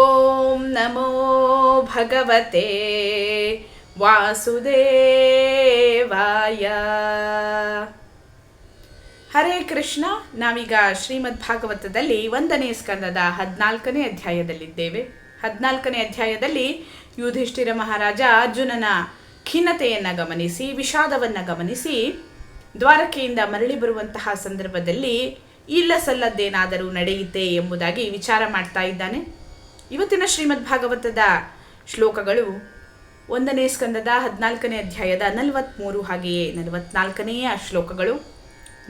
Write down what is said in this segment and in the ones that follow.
ಓಂ ನಮೋ ಭಗವತೆ ವಾಸುದೇವಾಯ. ಹರೇ ಕೃಷ್ಣ, ನಾವೀಗ ಶ್ರೀಮದ್ ಭಾಗವತದಲ್ಲಿ ಒಂದನೇ ಸ್ಕಂದದ ಹದಿನಾಲ್ಕನೇ ಅಧ್ಯಾಯದಲ್ಲಿದ್ದೇವೆ. ಹದಿನಾಲ್ಕನೇ ಅಧ್ಯಾಯದಲ್ಲಿ ಯುಧಿಷ್ಠಿರ ಮಹಾರಾಜ ಅರ್ಜುನನ ಖಿನ್ನತೆಯನ್ನು ಗಮನಿಸಿ, ವಿಷಾದವನ್ನು ಗಮನಿಸಿ, ದ್ವಾರಕೆಯಿಂದ ಮರಳಿ ಬರುವಂತಹ ಸಂದರ್ಭದಲ್ಲಿ ಇಲ್ಲ ಸಲ್ಲದ್ದೇನಾದರೂ ನಡೆಯುತ್ತೆ ಎಂಬುದಾಗಿ ವಿಚಾರ ಮಾಡ್ತಾ ಇದ್ದಾನೆ. ಇವತ್ತಿನ ಶ್ರೀಮದ್ ಭಾಗವತದ ಶ್ಲೋಕಗಳು ಒಂದನೇ ಸ್ಕಂದದ ಹದಿನಾಲ್ಕನೇ ಅಧ್ಯಾಯದ ನಲವತ್ತ್ಮೂರು ಹಾಗೆಯೇ ನಲವತ್ನಾಲ್ಕನೆಯ ಶ್ಲೋಕಗಳು.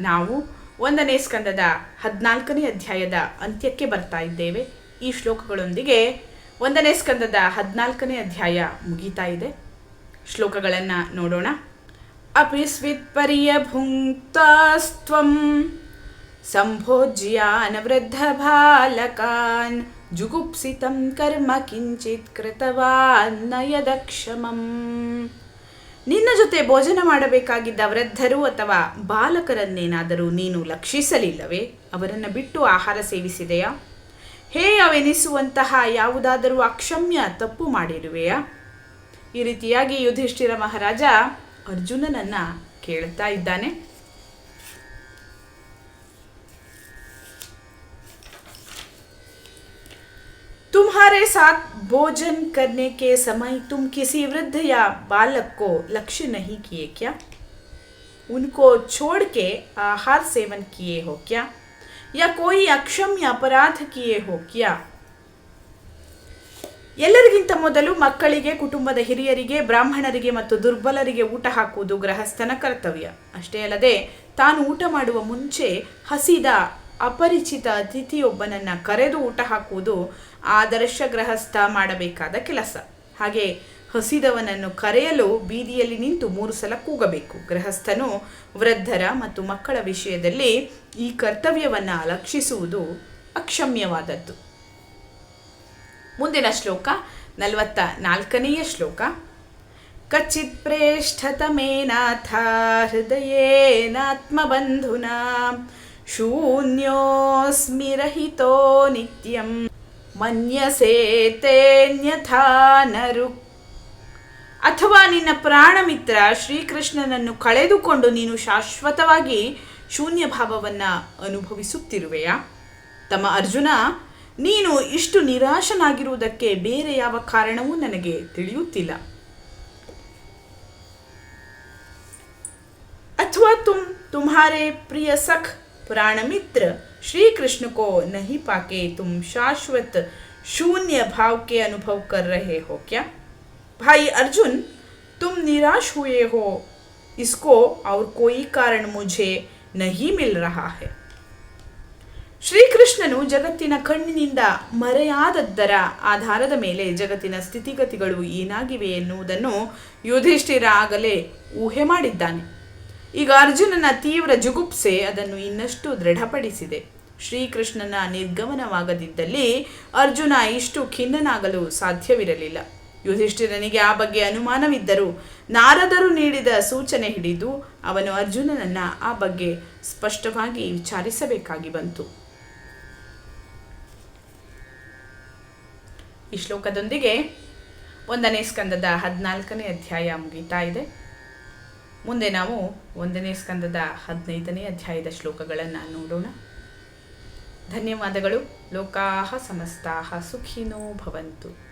ನಾವು ಒಂದನೇ ಸ್ಕಂದದ ಹದಿನಾಲ್ಕನೇ ಅಧ್ಯಾಯದ ಅಂತ್ಯಕ್ಕೆ ಬರ್ತಾ ಇದ್ದೇವೆ. ಈ ಶ್ಲೋಕಗಳೊಂದಿಗೆ ಒಂದನೇ ಸ್ಕಂದದ ಹದಿನಾಲ್ಕನೇ ಅಧ್ಯಾಯ ಮುಗೀತಾ ಇದೆ. ಶ್ಲೋಕಗಳನ್ನು ನೋಡೋಣ. ಅಪಿ ಸ್ವಿತ್ಪರಿಯ ಭುಂಕ್ತಾಸ್ತ್ವಂ ಸಂಭೋಜ್ಯಾನ ವೃದ್ಧ ಬಾಲಕಾನ್ ಜುಗುಪ್ಸಿತಂ ಕರ್ಮ ಕಿಂಚಿತ್ ಕೃತವಾನ್ ನಯದಕ್ಷಮಂ ನಿನ್ನ ಜೊತೆ ಭೋಜನ ಮಾಡಬೇಕಾಗಿದ್ದ ವೃದ್ಧರು ಅಥವಾ ಬಾಲಕರನ್ನೇನಾದರೂ ನೀನು ಲಕ್ಷಿಸಲಿಲ್ಲವೇ? ಅವರನ್ನು ಬಿಟ್ಟು ಆಹಾರ ಸೇವಿಸಿದೆಯಾ? ಹೇ, ಅವೆನಿಸುವಂತಹ ಯಾವುದಾದರೂ ಅಕ್ಷಮ್ಯ ತಪ್ಪು ಮಾಡಿರುವೆಯಾ? ಈ ರೀತಿಯಾಗಿ ಯುಧಿಷ್ಠಿರ ಮಹಾರಾಜ ಅರ್ಜುನನನ್ನು ಕೇಳ್ತಾ ಇದ್ದಾನೆ. तुम्हारे साथ भोजन करने के समय तुम किसी वृद्ध या बालक को लक्ष्य नहीं किए क्या उनको छोड़ के आहार सेवन किए हो क्या या कोई अक्षम्य अपराध किए हो क्या ಎಲ್ಲರಿಗಿಂತ ಮೊದಲು ಮಕ್ಕಳಿಗೆ ಕುಟುಂಬದ ಹಿರಿಯರಿಗೆ ಬ್ರಾಹ್ಮಣರಿಗೆ ಮತ್ತು ದುರ್ಬಲರಿಗೆ ಊಟ ಹಾಕುವುದು ಗೃಹಸ್ಥನ ಕರ್ತವ್ಯ ಅಷ್ಟೇ ಅಲ್ಲದೆ ತಾನು ಊಟ ಮಾಡುವ ಮುಂಚೆ ಹಸಿದ ಅಪರಿಚಿತ ಅತಿಥಿಯೊಬ್ಬನನ್ನು ಕರೆದು ಊಟ ಹಾಕುವುದು ಆದರ್ಶ ಗೃಹಸ್ಥ ಮಾಡಬೇಕಾದ ಕೆಲಸ. ಹಾಗೆ ಹಸಿದವನನ್ನು ಕರೆಯಲು ಬೀದಿಯಲ್ಲಿ ನಿಂತು ಮೂರು ಸಲ ಕೂಗಬೇಕು. ಗೃಹಸ್ಥನು ವೃದ್ಧರ ಮತ್ತು ಮಕ್ಕಳ ವಿಷಯದಲ್ಲಿ ಈ ಕರ್ತವ್ಯವನ್ನು ಅಲಕ್ಷಿಸುವುದು ಅಕ್ಷಮ್ಯವಾದದ್ದು. ಮುಂದಿನ ಶ್ಲೋಕ ನಲವತ್ತ ನಾಲ್ಕನೆಯ ಶ್ಲೋಕ. ಕಚ್ಚಿತ್ ಪ್ರೇಷ್ಠತಮೇನಾಥ ಹೃದಯೇನಾತ್ಮಬಂಧುನ ಶೂನ್ಯೋಸ್ಮಿ ರಹಿತೋ ನಿತ್ಯಂ ಮನ್ಯಸೇತೇನ್ಯಥಾ ನರು ಅಥವಾ ನಿನ್ನ ಪ್ರಾಣಮಿತ್ರ ಶ್ರೀಕೃಷ್ಣನನ್ನು ಕಳೆದುಕೊಂಡು ನೀನು ಶಾಶ್ವತವಾಗಿ ಶೂನ್ಯ ಭಾವವನ್ನು ಅನುಭವಿಸುತ್ತಿರುವೆಯಾ ತಮ್ಮ ಅರ್ಜುನ ನೀನು ಇಷ್ಟು ನಿರಾಶನಾಗಿರುವುದಕ್ಕೆ ಬೇರೆ ಯಾವ ಕಾರಣವೂ ನನಗೆ ತಿಳಿಯುತ್ತಿಲ್ಲ ಅಥವಾ ತುಮ್ तुम्हारे प्रिय सख प्राण मित्र श्री कृष्ण को नहीं पाके तुम शाश्वत शून्य भाव के अनुभव कर रहे हो क्या भाई अर्जुन तुम निराश हुए हो इसको और कोई कारण मुझे नहीं मिल रहा है ಶ್ರೀಕೃಷ್ಣನು ಜಗತ್ತಿನ ಕಣ್ಣಿನಿಂದ ಮರೆಯಾದದ್ದರ ಆಧಾರದ ಮೇಲೆ ಜಗತ್ತಿನ ಸ್ಥಿತಿಗತಿಗಳು ಏನಾಗಿವೆ ಎನ್ನುವುದನ್ನು ಯುಧಿಷ್ಠಿರ ಆಗಲೇ ಊಹೆ ಮಾಡಿದ್ದಾನೆ ಈಗ ಅರ್ಜುನನ ತೀವ್ರ ಜುಗುಪ್ಸೆ ಅದನ್ನು ಇನ್ನಷ್ಟು ದೃಢಪಡಿಸಿದೆ. ಶ್ರೀಕೃಷ್ಣನ ನಿರ್ಗಮನವಾಗದಿದ್ದಲ್ಲಿ ಅರ್ಜುನ ಇಷ್ಟು ಖಿನ್ನನಾಗಲು ಸಾಧ್ಯವಿರಲಿಲ್ಲ. ಯುಧಿಷ್ಠಿರನಿಗೆ ಆ ಬಗ್ಗೆ ಅನುಮಾನವಿದ್ದರೂ ನಾರದರು ನೀಡಿದ ಸೂಚನೆ ಹಿಡಿದು ಅವನು ಅರ್ಜುನನನ್ನ ಆ ಬಗ್ಗೆ ಸ್ಪಷ್ಟವಾಗಿ ವಿಚಾರಿಸಬೇಕಾಗಿ ಬಂತು. ಈ ಶ್ಲೋಕದೊಂದಿಗೆ ಒಂದನೇ ಸ್ಕಂದದ ಹದಿನಾಲ್ಕನೇ ಅಧ್ಯಾಯ ಮುಗಿತಾ ಇದೆ. ಮುಂದೆ ನಾವು ಒಂದನೇ ಸ್ಕಂದದ ಹದಿನೈದನೇ ಅಧ್ಯಾಯದ ಶ್ಲೋಕಗಳನ್ನು ನೋಡೋಣ. ಧನ್ಯವಾದಗಳು. ಲೋಕಾಹ ಸಮಸ್ತಾಹ ಸುಖಿನೋ ಭವಂತು.